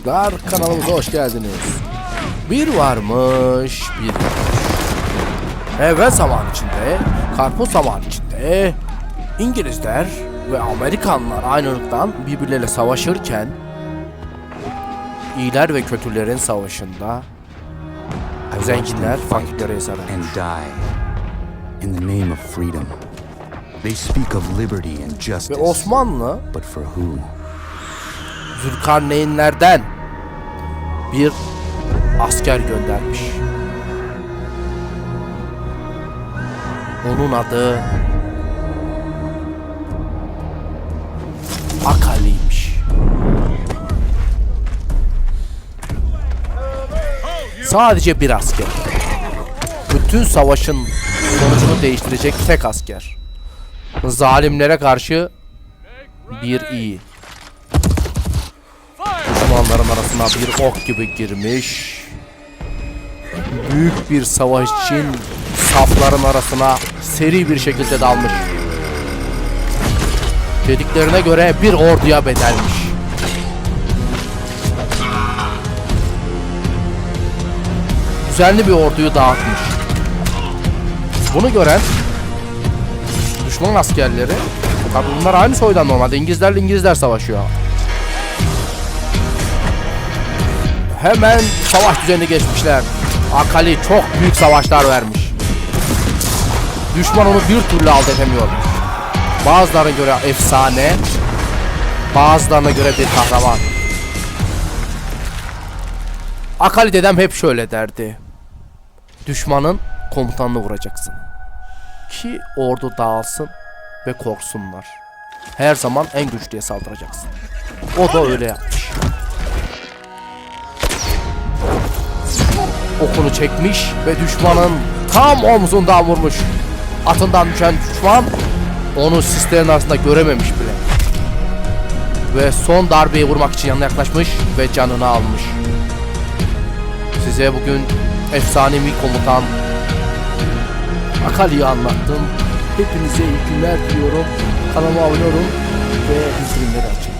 çocuklar kanalımıza hoş geldiniz. Bir varmış bir yokmuş. Evvel zaman içinde, karpuz zaman içinde İngilizler ve Amerikanlar aynı ırktan birbirleriyle savaşırken iyiler ve kötülerin savaşında zenginler fakirlere eser olmuş. and die in the name of freedom. They speak of liberty and Ve Osmanlı but for who? Zülkarneynlerden bir asker göndermiş. Onun adı Akali'ymiş. Sadece bir asker. Bütün savaşın sonucunu değiştirecek tek asker. Zalimlere karşı bir iyi düşmanların arasına bir ok gibi girmiş. Büyük bir savaş için safların arasına seri bir şekilde dalmış. Dediklerine göre bir orduya bedelmiş. Düzenli bir orduyu dağıtmış. Bunu gören düşman askerleri bunlar aynı soydan normalde İngilizlerle İngilizler savaşıyor. Hemen savaş düzenine geçmişler. Akali çok büyük savaşlar vermiş. Düşman onu bir türlü alt edemiyor. Bazılarına göre efsane, bazılarına göre bir kahraman. Akali dedem hep şöyle derdi. Düşmanın komutanını vuracaksın. Ki ordu dağılsın ve korksunlar. Her zaman en güçlüye saldıracaksın. O da öyle yapmış. Okunu çekmiş ve düşmanın tam omzundan vurmuş. Atından düşen düşman onu sislerin arasında görememiş bile. Ve son darbeyi vurmak için yanına yaklaşmış ve canını almış. Size bugün efsanevi komutan Akali'yi anlattım. Hepinize iyi günler diliyorum. Kanalıma abone olun ve bildirimleri açın.